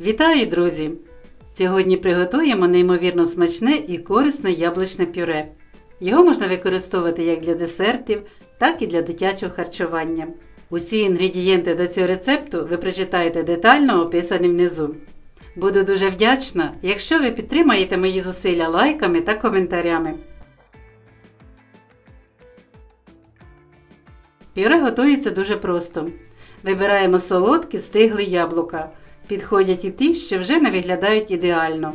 Вітаю, друзі! Сьогодні приготуємо неймовірно смачне і корисне яблучне пюре. Його можна використовувати як для десертів, так і для дитячого харчування. Усі інгредієнти до цього рецепту ви прочитаєте детально описані внизу. Буду дуже вдячна, якщо ви підтримаєте мої зусилля лайками та коментарями. Пюре готується дуже просто. Вибираємо солодкі стиглі яблука. Підходять і ті, що вже не виглядають ідеально.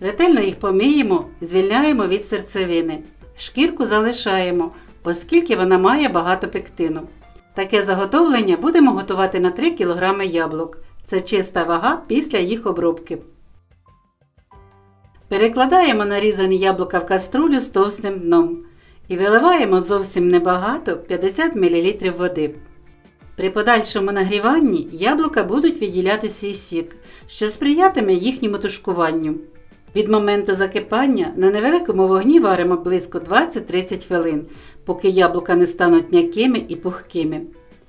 Ретельно їх помиємо і звільняємо від серцевини. Шкірку залишаємо, оскільки вона має багато пектину. Таке заготовлення будемо готувати на 3 кг яблук. Це чиста вага після їх обробки. Перекладаємо нарізані яблука в каструлю з товстим дном і виливаємо зовсім небагато 50 мл води. При подальшому нагріванні яблука будуть відділяти свій сік, що сприятиме їхньому тушкуванню. Від моменту закипання на невеликому вогні варимо близько 20-30 хвилин, поки яблука не стануть м'якими і пухкими.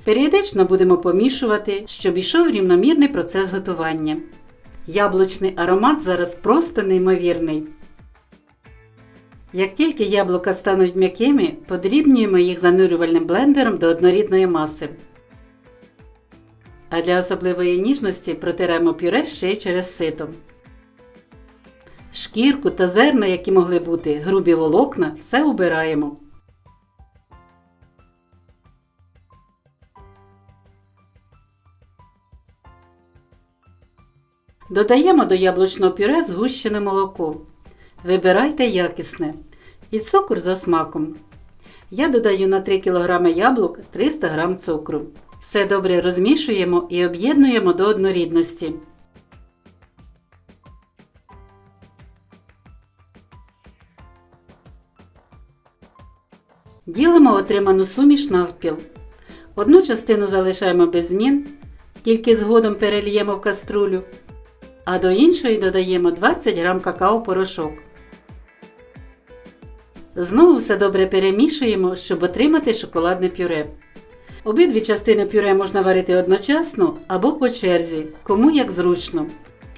Періодично будемо помішувати, щоб ішов рівномірний процес готування. Яблучний аромат зараз просто неймовірний. Як тільки яблука стануть м'якими, подрібнюємо їх занурювальним блендером до однорідної маси. А для особливої ніжності протираємо пюре ще й через сито. Шкірку та зерна, які могли бути грубі волокна, все убираємо. Додаємо до яблучного пюре згущене молоко. Вибирайте якісне. І цукор за смаком. Я додаю на 3 кг яблук 300 г цукру. Все добре розмішуємо і об'єднуємо до однорідності. Ділимо отриману суміш навпіл. Одну частину залишаємо без змін, тільки згодом перельємо в каструлю, а до іншої додаємо 20 г какао-порошок. Знову все добре перемішуємо, щоб отримати шоколадне пюре. Обидві частини пюре можна варити одночасно або по черзі, кому як зручно.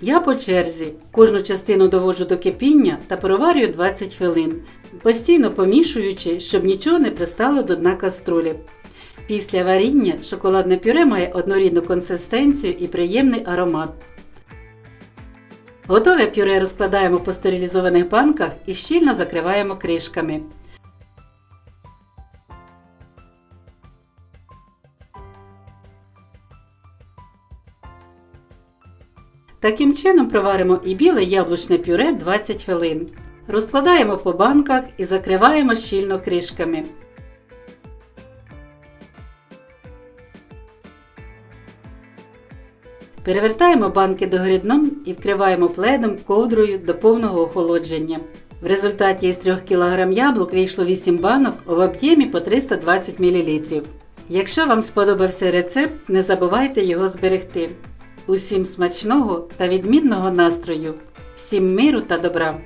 Я по черзі кожну частину доводжу до кипіння та проварюю 20 хвилин, постійно помішуючи, щоб нічого не пристало до дна каструлі. Після варіння шоколадне пюре має однорідну консистенцію і приємний аромат. Готове пюре розкладаємо по стерилізованих банках і щільно закриваємо кришками. Таким чином проваримо і біле яблучне пюре 20 хвилин. Розкладаємо по банках і закриваємо щільно кришками. Перевертаємо банки догори дном і вкриваємо пледом ковдрою до повного охолодження. В результаті із 3 кг яблук вийшло 8 банок в об'ємі по 320 мл. Якщо вам сподобався рецепт, не забувайте його зберегти. Усім смачного та відмінного настрою! Всім миру та добра!